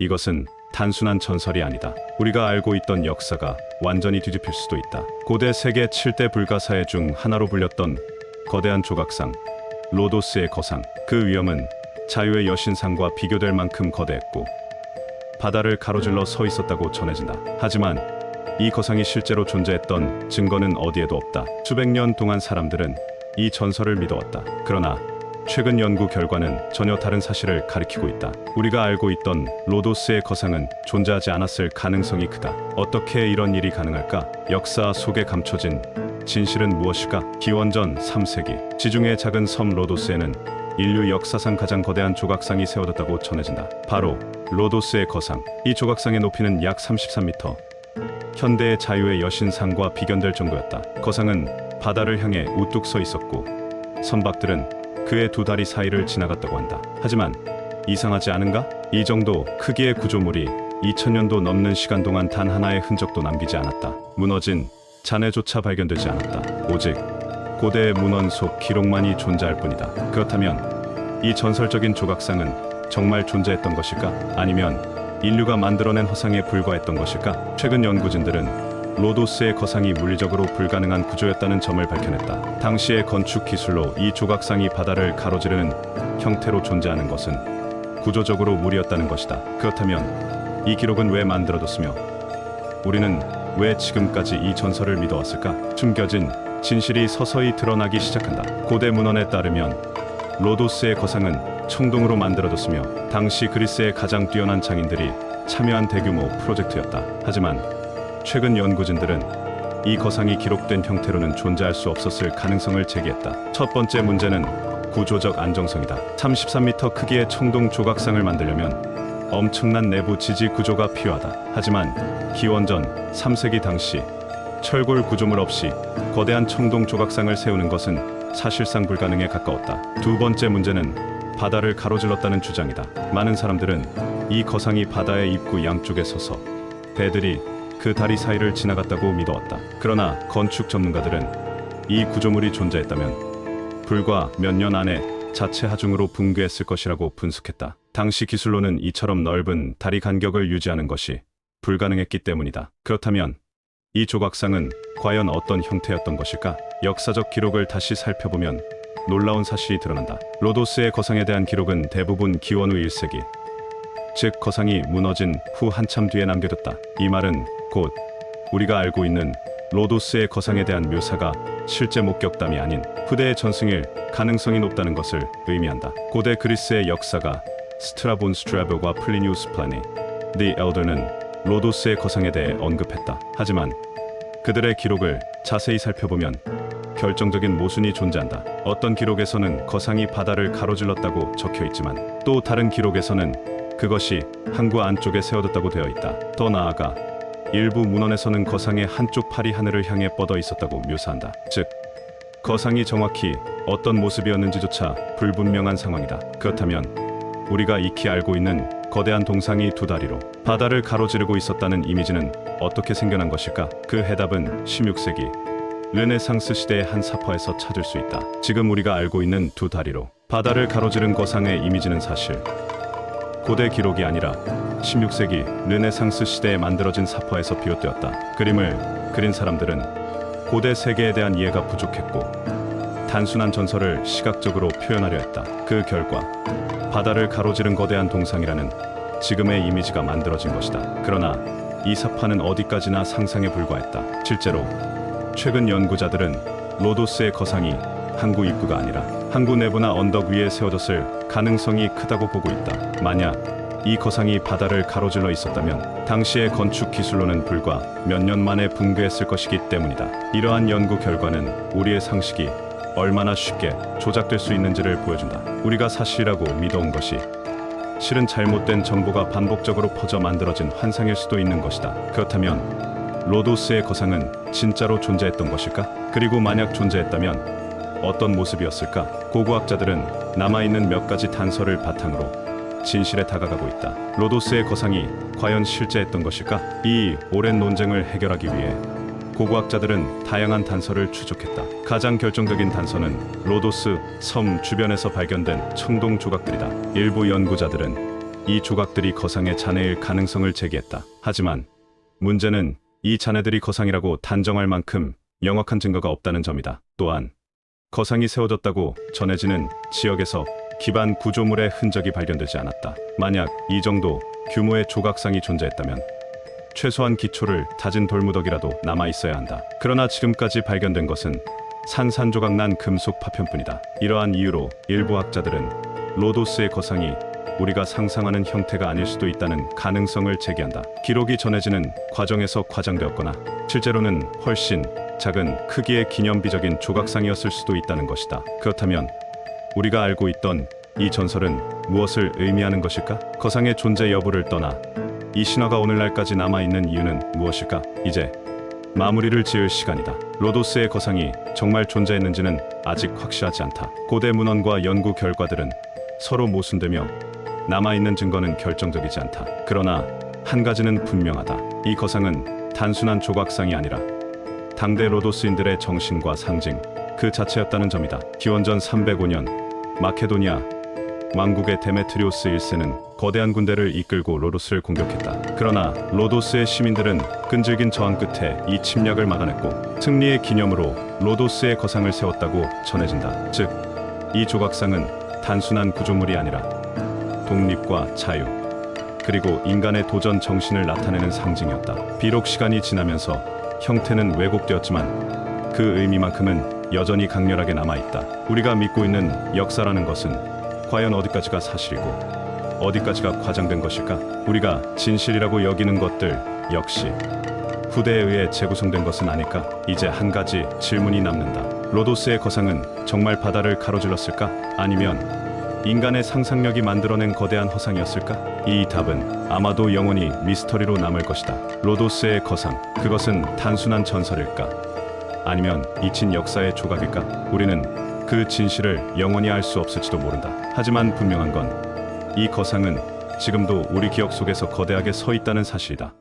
이것은 단순한 전설이 아니다. 우리가 알고 있던 역사가 완전히 뒤집힐 수도 있다. 고대 세계 7대 불가사의 중 하나로 불렸던 거대한 조각상, 로도스의 거상. 그 위험은 자유의 여신상과 비교될 만큼 거대했고 바다를 가로질러 서 있었다고 전해진다. 하지만 이 거상이 실제로 존재했던 증거는 어디에도 없다. 수백 년 동안 사람들은 이 전설을 믿어왔다. 그러나 최근 연구 결과는 전혀 다른 사실을 가리키고 있다. 우리가 알고 있던 로도스의 거상은 존재하지 않았을 가능성이 크다. 어떻게 이런 일이 가능할까? 역사 속에 감춰진 진실은 무엇일까? 기원전 3세기 지중해 작은 섬 로도스에는 인류 역사상 가장 거대한 조각상이 세워졌다고 전해진다. 바로 로도스의 거상. 이 조각상의 높이는 약 33m. 현대의 자유의 여신상과 비견될 정도였다. 거상은 바다를 향해 우뚝 서 있었고 선박들은 그의 두 다리 사이를 지나갔다고 한다. 하지만 이상하지 않은가? 이 정도 크기의 구조물이 2000년도 넘는 시간 동안 단 하나의 흔적도 남기지 않았다. 무너진 잔해조차 발견되지 않았다. 오직 고대의 문헌 속 기록만이 존재할 뿐이다. 그렇다면 이 전설적인 조각상은 정말 존재했던 것일까? 아니면 인류가 만들어낸 허상에 불과했던 것일까? 최근 연구진들은 로도스의 거상이 물리적으로 불가능한 구조였다는 점을 밝혀냈다. 당시의 건축 기술로 이 조각상이 바다를 가로지르는 형태로 존재하는 것은 구조적으로 무리였다는 것이다. 그렇다면 이 기록은 왜 만들어졌으며 우리는 왜 지금까지 이 전설을 믿어왔을까? 숨겨진 진실이 서서히 드러나기 시작한다. 고대 문헌에 따르면 로도스의 거상은 청동으로 만들어졌으며 당시 그리스의 가장 뛰어난 장인들이 참여한 대규모 프로젝트였다. 하지만 최근 연구진들은 이 거상이 기록된 형태로는 존재할 수 없었을 가능성을 제기했다. 첫 번째 문제는 구조적 안정성이다. 33m 크기의 청동 조각상을 만들려면 엄청난 내부 지지 구조가 필요하다. 하지만 기원전 3세기 당시 철골 구조물 없이 거대한 청동 조각상을 세우는 것은 사실상 불가능에 가까웠다. 두 번째 문제는 바다를 가로질렀다는 주장이다. 많은 사람들은 이 거상이 바다의 입구 양쪽에 서서 배들이 그 다리 사이를 지나갔다고 믿어왔다. 그러나 건축 전문가들은 이 구조물이 존재했다면 불과 몇 년 안에 자체 하중으로 붕괴했을 것이라고 분석했다. 당시 기술로는 이처럼 넓은 다리 간격을 유지하는 것이 불가능했기 때문이다. 그렇다면 이 조각상은 과연 어떤 형태였던 것일까? 역사적 기록을 다시 살펴보면 놀라운 사실이 드러난다. 로도스의 거상에 대한 기록은 대부분 기원 후 1세기, 즉 거상이 무너진 후 한참 뒤에 남겨졌다. 이 말은 곧 우리가 알고 있는 로도스의 거상에 대한 묘사가 실제 목격담이 아닌 후대의 전승일 가능성이 높다는 것을 의미한다. 고대 그리스의 역사가 스트라본 스트라보와 플리니우스 플라니, The Elder는 로도스의 거상에 대해 언급했다. 하지만 그들의 기록을 자세히 살펴보면 결정적인 모순이 존재한다. 어떤 기록에서는 거상이 바다를 가로질렀다고 적혀 있지만 또 다른 기록에서는 그것이 항구 안쪽에 세워졌다고 되어 있다. 더 나아가 일부 문헌에서는 거상의 한쪽 팔이 하늘을 향해 뻗어 있었다고 묘사한다. 즉, 거상이 정확히 어떤 모습이었는지조차 불분명한 상황이다. 그렇다면 우리가 익히 알고 있는 거대한 동상이 두 다리로 바다를 가로지르고 있었다는 이미지는 어떻게 생겨난 것일까? 그 해답은 16세기 르네상스 시대의 한 사파에서 찾을 수 있다. 지금 우리가 알고 있는 두 다리로 바다를 가로지른 거상의 이미지는 사실 고대 기록이 아니라 16세기 르네상스 시대에 만들어진 사파에서 비롯되었다. 그림을 그린 사람들은 고대 세계에 대한 이해가 부족했고 단순한 전설을 시각적으로 표현하려 했다. 그 결과 바다를 가로지른 거대한 동상이라는 지금의 이미지가 만들어진 것이다. 그러나 이 사파는 어디까지나 상상에 불과했다. 실제로 최근 연구자들은 로도스의 거상이 항구 입구가 아니라 항구 내부나 언덕 위에 세워졌을 가능성이 크다고 보고 있다. 만약 이 거상이 바다를 가로질러 있었다면 당시의 건축 기술로는 불과 몇 년 만에 붕괴했을 것이기 때문이다. 이러한 연구 결과는 우리의 상식이 얼마나 쉽게 조작될 수 있는지를 보여준다. 우리가 사실이라고 믿어온 것이 실은 잘못된 정보가 반복적으로 퍼져 만들어진 환상일 수도 있는 것이다. 그렇다면 로도스의 거상은 진짜로 존재했던 것일까? 그리고 만약 존재했다면 어떤 모습이었을까? 고고학자들은 남아있는 몇 가지 단서를 바탕으로 진실에 다가가고 있다. 로도스의 거상이 과연 실제했던 것일까? 이 오랜 논쟁을 해결하기 위해 고고학자들은 다양한 단서를 추적했다. 가장 결정적인 단서는 로도스 섬 주변에서 발견된 청동 조각들이다. 일부 연구자들은 이 조각들이 거상의 잔해일 가능성을 제기했다. 하지만 문제는 이 잔해들이 거상이라고 단정할 만큼 명확한 증거가 없다는 점이다. 또한 거상이 세워졌다고 전해지는 지역에서 기반 구조물의 흔적이 발견되지 않았다. 만약 이 정도 규모의 조각상이 존재했다면 최소한 기초를 다진 돌무더기라도 남아 있어야 한다. 그러나 지금까지 발견된 것은 산산조각 난 금속 파편뿐이다. 이러한 이유로 일부 학자들은 로도스의 거상이 우리가 상상하는 형태가 아닐 수도 있다는 가능성을 제기한다. 기록이 전해지는 과정에서 과장되었거나 실제로는 훨씬 작은 크기의 기념비적인 조각상이었을 수도 있다는 것이다. 그렇다면 우리가 알고 있던 이 전설은 무엇을 의미하는 것일까? 거상의 존재 여부를 떠나 이 신화가 오늘날까지 남아 있는 이유는 무엇일까? 이제 마무리를 지을 시간이다. 로도스의 거상이 정말 존재했는지는 아직 확실하지 않다. 고대 문헌과 연구 결과들은 서로 모순되며 남아 있는 증거는 결정적이지 않다. 그러나 한 가지는 분명하다. 이 거상은 단순한 조각상이 아니라 당대 로도스인들의 정신과 상징 그 자체였다는 점이다. 기원전 305년 마케도니아 왕국의 데메트리오스 1세는 거대한 군대를 이끌고 로도스를 공격했다. 그러나 로도스의 시민들은 끈질긴 저항 끝에 이 침략을 막아냈고 승리의 기념으로 로도스의 거상을 세웠다고 전해진다. 즉, 이 조각상은 단순한 구조물이 아니라 독립과 자유, 그리고 인간의 도전 정신을 나타내는 상징이었다. 비록 시간이 지나면서 형태는 왜곡되었지만 그 의미만큼은 여전히 강렬하게 남아있다. 우리가 믿고 있는 역사라는 것은 과연 어디까지가 사실이고 어디까지가 과장된 것일까? 우리가 진실이라고 여기는 것들 역시 후대에 의해 재구성된 것은 아닐까? 이제 한 가지 질문이 남는다. 로도스의 거상은 정말 바다를 가로질렀을까? 아니면 인간의 상상력이 만들어낸 거대한 허상이었을까? 이 답은 아마도 영원히 미스터리로 남을 것이다. 로도스의 거상, 그것은 단순한 전설일까? 아니면 잊힌 역사의 조각일까? 우리는 그 진실을 영원히 알 수 없을지도 모른다. 하지만 분명한 건 이 거상은 지금도 우리 기억 속에서 거대하게 서 있다는 사실이다.